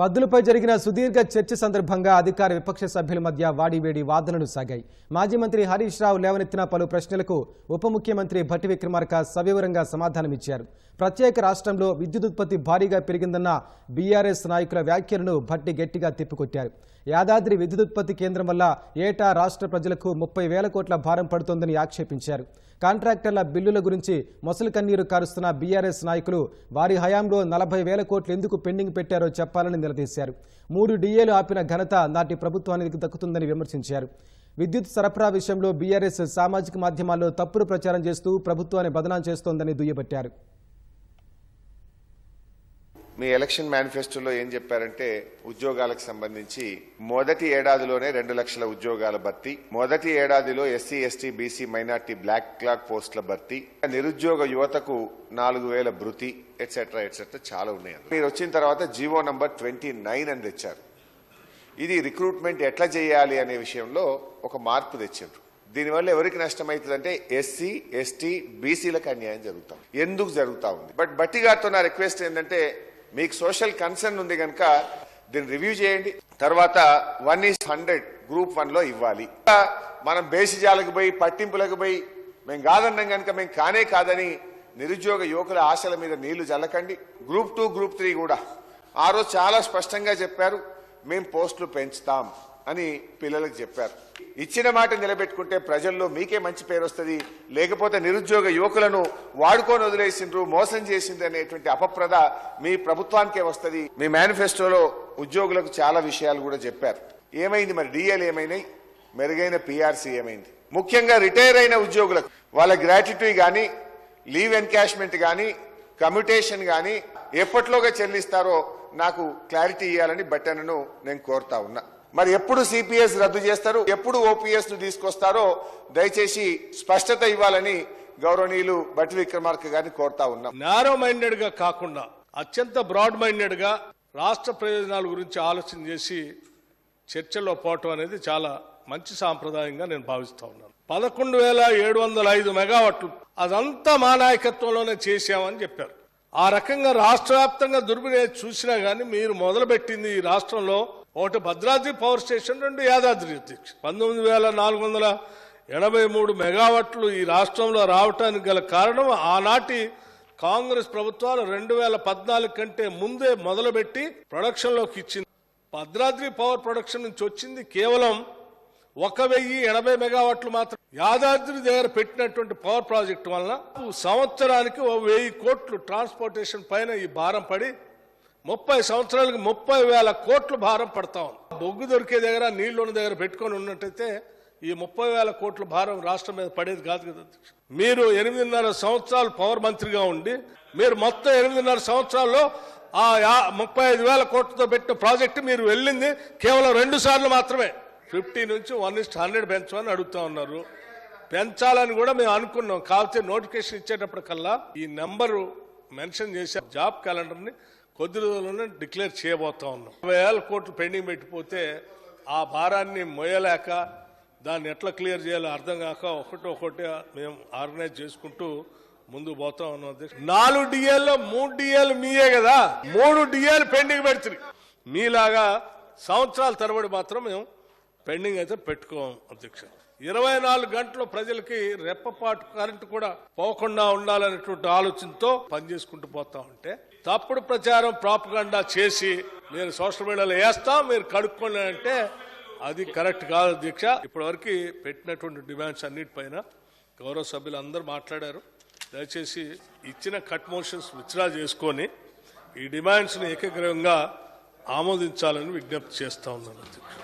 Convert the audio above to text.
పద్దులపై జరిగిన సుదీర్ఘ చర్చ సందర్భంగా అధికార విపక్ష సభ్యుల మధ్య వాడివేడి వాదనలు సాగాయి. మాజీ మంత్రి హరీష్ రావు లేవనెత్తిన పలు ప్రశ్నలకు ఉప ముఖ్యమంత్రి భట్టి విక్రమార్క సవివరంగా సమాధానమిచ్చారు. ప్రత్యేక రాష్ట్రంలో విద్యుత్ ఉత్పత్తి భారీగా పెరిగిందన్న బీఆర్ఎస్ నాయకుల వ్యాఖ్యలను భట్టి గట్టిగా తిప్పికొట్టారు. యాదాద్రి విద్యుత్ ఉత్పత్తి కేంద్రం వల్ల ఏటా రాష్ట్ర ప్రజలకు ముప్పై వేల కోట్ల భారం పడుతోందని ఆక్షేపించారు. కాంట్రాక్టర్ల బిల్లుల గురించి మొసలు కన్నీరు కారుస్తున్న బీఆర్ఎస్ నాయకులు వారి హయాంలో నలభై వేల కోట్లు ఎందుకు పెండింగ్ పెట్టారో చెప్పాలని నిలదీశారు. మూడు డిఏలు ఆపిన ఘనత నాటి ప్రభుత్వానికి దక్కుతుందని విమర్శించారు. విద్యుత్ సరఫరా విషయంలో బీఆర్ఎస్ సామాజిక మాధ్యమాల్లో తప్పుడు ప్రచారం చేస్తూ ప్రభుత్వాన్ని బదనాం చేస్తోందని దుయ్యబట్టారు. మీ ఎలక్షన్ మేనిఫెస్టోలో ఏం చెప్పారంటే ఉద్యోగాలకు సంబంధించి మొదటి ఏడాదిలోనే రెండు లక్షల ఉద్యోగాల భర్తీ మొదటి ఏడాదిలో SC ST BC minority backlog పోస్టుల భర్తీ నిరుద్యోగ యువతకు నాలుగు వేల భృతి ఎట్సెట్రా ఎట్సెట్రా చాలా ఉన్నాయి మీరు వచ్చిన తర్వాత జీవో నంబర్ ట్వంటీ నైన్ అని తెచ్చారు. ఇది రిక్రూట్మెంట్ ఎట్లా చేయాలి అనే విషయంలో ఒక మార్పు తెచ్చారు. దీనివల్ల ఎవరికి నష్టమవుతుందంటే ఎస్సీ ఎస్టీ బీసీలకు అన్యాయం జరుగుతాం ఎందుకు జరుగుతా ఉంది? బట్ బట్టి గారితో నా రిక్వెస్ట్ ఏంటంటే మీకు సోషల్ కన్సర్న్ ఉంది కనుక దీన్ని రివ్యూ చేయండి. తర్వాత వన్ ఈస్ హండ్రెడ్ గ్రూప్ వన్లో ఇవ్వాలి. మనం బేసిజాలకు పోయి పట్టింపులకు పోయి మేము కాదన్నాం కనుక మేము కానే కాదని నిరుద్యోగ యువకుల ఆశల మీద నీళ్ళు జల్లకండి గ్రూప్ టూ గ్రూప్ త్రీ కూడా. ఆ రోజు చాలా స్పష్టంగా చెప్పారు మేం పోస్టులు పెంచుతాం. అని పిల్లలకు చెప్పారు. ఇచ్చిన మాట నిలబెట్టుకుంటే ప్రజల్లో మీకే మంచి పేరు వస్తుంది. లేకపోతే నిరుద్యోగ యువకులను వాడుకొని వదిలేసిండ్రు మోసం చేసిండ్రు అనేటువంటి అపప్రద మీ ప్రభుత్వానికే వస్తుంది. మీ మేనిఫెస్టోలో ఉద్యోగులకు చాలా విషయాలు కూడా చెప్పారు. ఏమైంది మరి? డిఎల్ ఏమైనాయి? మెరుగైన పిఆర్సీ ఏమైంది? ముఖ్యంగా రిటైర్ అయిన ఉద్యోగులకు వాళ్ళ గ్రాట్యుటీ కానీ లీవ్ ఎన్కాష్మెంట్ కానీ కమ్యూటేషన్ కానీ ఎప్పట్లోగా చెల్లిస్తారో నాకు క్లారిటీ ఇవ్వాలని బట్టనను నేను కోరుతా ఉన్నా. మరి ఎప్పుడు సిపిఎస్ రద్దు చేస్తారు? ఎప్పుడు ఓపీఎస్ను తీసుకొస్తారో దయచేసి స్పష్టత ఇవ్వాలని గౌరవనీయులు బట్టి విక్రమార్క గారిని కోరుతా ఉన్నాం. నారో మైండెడ్గా కాకుండా అత్యంత బ్రాడ్ మైండెడ్గా రాష్ట్ర ప్రయోజనాల గురించి ఆలోచన చేసి చర్చలో పోవటం అనేది చాలా మంచి సాంప్రదాయంగా నేను భావిస్తా ఉన్నాను. పదకొండు వేల ఏడు వందల ఐదు మెగావాట్లు అదంతా మా నాయకత్వంలోనే చేశామని చెప్పారు. ఆ రకంగా రాష్ట్ర వ్యాప్తంగా దుర్వినియోగం చూసినా గానీ మీరు మొదలుపెట్టింది ఈ రాష్ట్రంలో ఒకటి భద్రాద్రి పవర్ స్టేషన్ రెండు యాదాద్రి పంతొమ్మిది వేల నాలుగు వందల ఎనభై మూడు మెగావాట్లు ఈ రాష్ట్రంలో రావటానికి గల కారణం ఆనాటి కాంగ్రెస్ ప్రభుత్వాలు రెండు వేల పద్నాలుగు కంటే ముందే మొదలుపెట్టి ప్రొడక్షన్లోకి ఇచ్చింది. భద్రాద్రి పవర్ ప్రొడక్షన్ నుంచి వచ్చింది కేవలం ఒక వెయ్యి ఎనభై మెగావాట్లు మాత్రం యాదాద్రి దగ్గర పెట్టినటువంటి పవర్ ప్రాజెక్టు వలన సంవత్సరానికి ఓ వెయ్యి కోట్లు ట్రాన్స్పోర్టేషన్ పైన ఈ భారం పడి ముప్పై సంవత్సరాలకి ముప్పై వేల కోట్లు భారం పడతా ఉంది. బొగ్గు దొరికే దగ్గర నీళ్ళున్న దగ్గర పెట్టుకొని ఉన్నట్టయితే ఈ ముప్పై వేల కోట్ల భారం రాష్ట్రం మీద పడేది కాదు కదా మీరు ఎనిమిదిన్నర సంవత్సరాలు పవర్ మంత్రిగా ఉండి మీరు మొత్తం ఎనిమిదిన్నర సంవత్సరాల్లో ఆ యా- ముప్పై ఐదు వేల కోట్లతో పెట్టిన ప్రాజెక్టు మీరు వెళ్ళింది కేవలం రెండు సార్లు మాత్రమే. ఫిఫ్టీ నుంచి వన్ ఇస్ట్ హండ్రెడ్ పెంచమని అడుగుతా ఉన్నారు. పెంచాలని కూడా మేము అనుకున్నాం. కాకపోతే నోటిఫికేషన్ ఇచ్చేటప్పటికల్లా ఈ నెంబరు మెన్షన్ చేసే జాబ్ క్యాలెండర్ని కొద్ది రోజుల్లోనే డిక్లేర్ చేయబోతా ఉన్నాం. ఇరవై వేల కోట్లు పెండింగ్ పెట్టిపోతే ఆ భారాన్ని మోయలేక దాన్ని ఎట్లా క్లియర్ చేయాలో అర్థం కాక ఒకటి ఒకటి మేము ఆర్గనైజ్ చేసుకుంటూ ముందు పోతా ఉన్నాం. నాలుగు డిఏల్లో మూడు డిఎల్ మీయే కదా. మూడు డిఎల్ పెండింగ్ పెడుతుంది మీలాగా సంవత్సరాల తరబడి మాత్రం మేము పెండింగ్ అయితే పెట్టుకోం అధ్యక్ష. ఇరవై నాలుగు గంటలు ప్రజలకి రెప్పపాటు కరెంటు కూడా పోకుండా ఉండాలనేటువంటి ఆలోచనతో పనిచేసుకుంటూ పోతా ఉంటే తప్పుడు ప్రచారం ప్రాపగండా చేసి నేను సోషల్ మీడియాలో వేస్తాం మీరు కడుక్కోండి అంటే అది కరెక్ట్ కాదు అధ్యక్ష. ఇప్పటి వరకు పెట్టినటువంటి డిమాండ్స్ అన్నిటిపైన గౌరవ సభ్యులు అందరూ మాట్లాడారు. దయచేసి ఇచ్చిన కట్ మోషన్స్ విత్డ్రా చేసుకొని ఈ డిమాండ్స్ని ఏకగ్రహంగా ఆమోదించాలని విజ్ఞప్తి చేస్తా ఉన్నాను అధ్యక్ష.